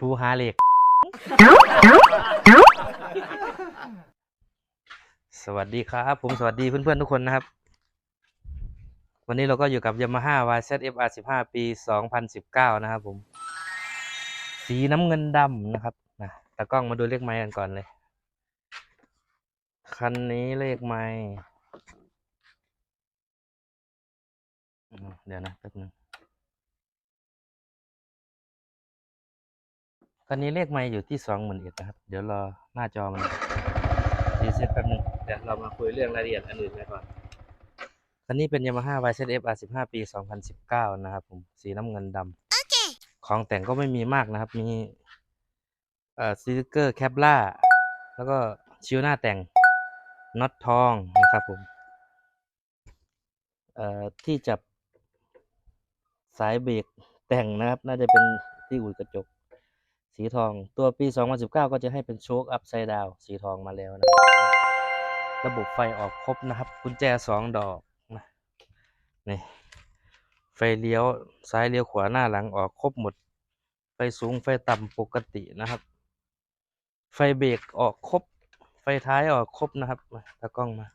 ผู้หาเล็กสวัสดีครับ ผมสวัสดีเพื่อนๆทุกคนนะครับ วันนี้เราก็อยู่กับ Yamaha YZF-R 15 ปี 2019 นะครับผม สีน้ำเงินดำนะครับนะตากล้องมาดูเลขไม้กันก่อนเลย คันนี้เลขไม้เดี๋ยวนะแป๊บนึง คันนี้เลขไม่อยู่ที่สองหมื่นเอ็ดนะครับ เดี๋ยวรอหน้าจอมันรีเซ็ตแป๊บนึงเดี๋ยวเรามาคุยเรื่องรายละเอียดอันอื่นไปก่อนคันนี้เป็น Yamaha YZF R15 ปี 2019 นะครับผม สีน้ำเงินดำของแต่งก็ไม่มีมากนะครับ มีเอ่อสติกเกอร์แคปล่า แล้วก็ชิวหน้าแต่งน็อตทองนะครับผม เอ่อที่จับสายเบรกแต่งนะครับ น่าจะเป็นที่อุดกระจก สีทอง ตัวปี 2019 ก็จะให้เป็นโชคอัพไซด์ดาวสีทองมาแล้วนะระบบไฟออกครบนะครับ กุญแจสองดอกนะนี่ไฟเลี้ยวซ้ายเลี้ยวขวาหน้าหลังออกครบหมด ไฟสูงไฟต่ำปกตินะครับ ไฟเบรกออกครบ ไฟท้ายออกครบนะครับมาตากล้องมา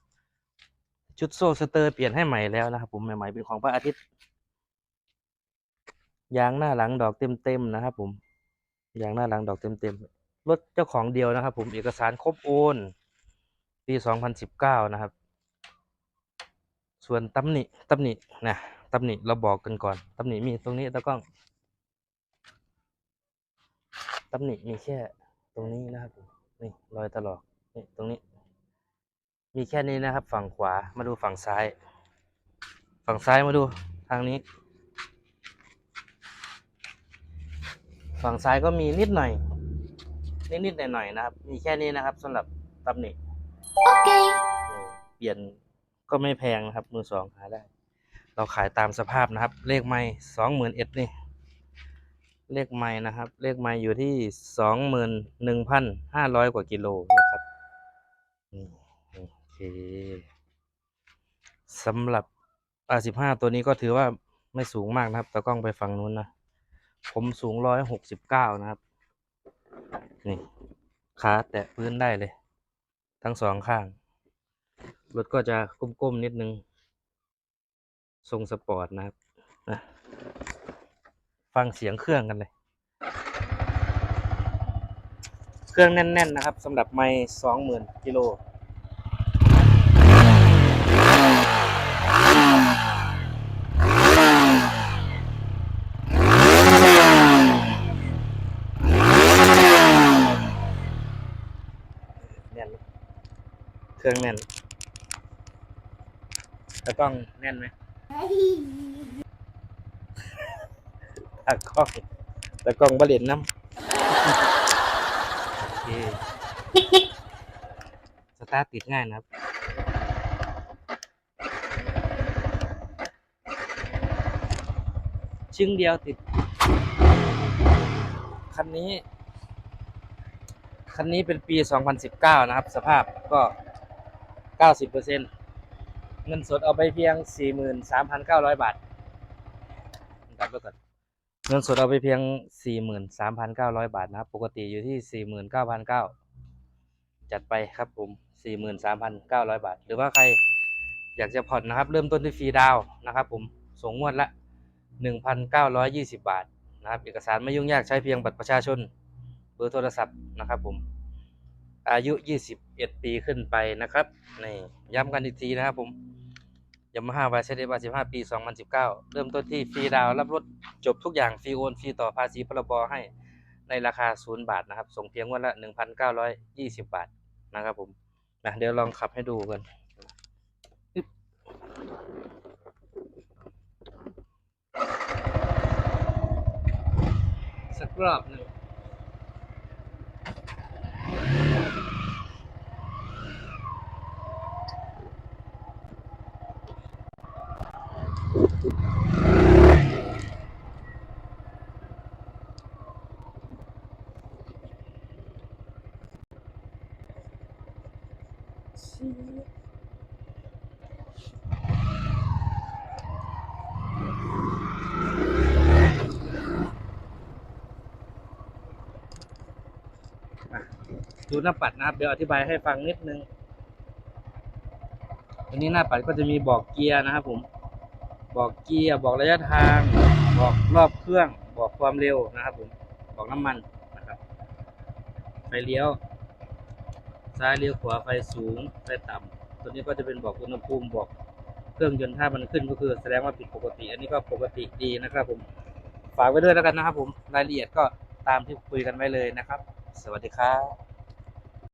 ชุดโซ่สเตอร์เปลี่ยนให้ใหม่แล้วนะครับผมใหม่ๆเป็นของพระอาทิตย์ยางหน้าหลังดอกเต็มๆนะครับผม อย่างหน้าหลังดอกเต็มๆรถเจ้าของเดียวนะครับ ผมเอกสารครบโอนปี2019นะครับ ส่วนตำหนิตำหนินะตำหนิเราบอกกันก่อนตำหนิมีตรงนี้ตะกล้องตำหนิมีแค่ตรงนี้นะครับนี่รอยตลอกนี่ตรงนี้ มีแค่นี้นะครับ ฝั่งขวามาดูฝั่งซ้าย ฝั่งซ้ายมาดูทางนี้ ฝั่งซ้ายก็มีนิดหน่อย นิดนิดหน่อยหน่อยๆนะครับ มีแค่นี้นะครับสำหรับตำหนิ Okay. เปลี่ยนก็ไม่แพงนะครับมือสองหาได้ เราขายตามสภาพนะครับ เลขไม้สองหมื่นเอ็ดนี่ เลขไม้นะครับ เลขไม้อยู่ที่สองหมื่นหนึ่งพันห้าร้อยกว่ากิโลนะครับนี่โอเคสำหรับ R15 ตัวนี้ก็ถือว่าไม่สูงมากนะครับตากล้องไปฝั่งนู้นนะ ผมสูงร้อยหกสิบเก้านะครับ นี่ขาแตะพื้นได้เลย ทั้งสองข้าง รถก็จะก้มๆนิดนึง ทรงสปอร์ตนะครับนะฟังเสียงเครื่องกันเลย เครื่องแน่น ๆ นะครับสำหรับไม้สองหมื่นกิโล แน่นไหม เครื่องแน่นแล้วกล้องแน่นไหมตากล้องตากล้องบริเวณน้ำโอเคสตาร์ทติดง่ายนะครับชึ่งเดียวติด คันนี้ คันนี้เป็นปี 2019 นะครับ สภาพก็ 90%เเงินสดเอาไปเพียง 43,900 บาทดับไปก่อนเงินสดเอาไปเพียง 43,900 บาทนะครับ ปกติอยู่ที่ 49,900 จัดไปครับผม 43,900 บาท หรือว่าใครอยากจะผ่อนนะครับ เริ่มต้นที่ฟรีดาวน์นะครับผมส่งงวดละ 1,920 บาทนะครับ เอกสารไม่ยุ่งยากใช้เพียงบัตรประชาชน เบอร์โทรศัพท์นะครับผม อายุ 21 ปีขึ้นไปนะครับนี่ย้ำกันอีกทีนะครับผมยามาฮ่าวายเซเดบา15ปี 2019 เริ่มต้นที่ฟรีดาวรับรถจบทุกอย่างฟรีโอนฟรีต่อภาษีพรบให้ในราคา 0 บาทนะครับ ส่งเพียงวันละ 1,920 บาทนะครับผมนะเดี๋ยวลองขับให้ดูกันสักรอบหนึ่ง ดูหน้าปัดนะครับ เดี๋ยวอธิบายให้ฟังนิดนึงอันนี้หน้าปัดก็จะมีบอกเกียร์นะครับผม บอกเกียร์บอกระยะทาง บอกรอบเครื่อง บอกความเร็วนะครับผม บอกน้ำมันนะครับ ไฟเลี้ยว ซ้ายเลี้ยวขวาไฟสูงไฟต่ำตัวนี้ก็จะเป็นบอกอุณหภูมิบอกเครื่องยนต์ถ้ามันขึ้นก็คือแสดงว่าผิดปกติ อันนี้ก็ปกติดีนะครับผม ฝากไว้ด้วยแล้วกันนะครับผม รายละเอียดก็ตามที่คุยกันไว้เลยนะครับ สวัสดีครับ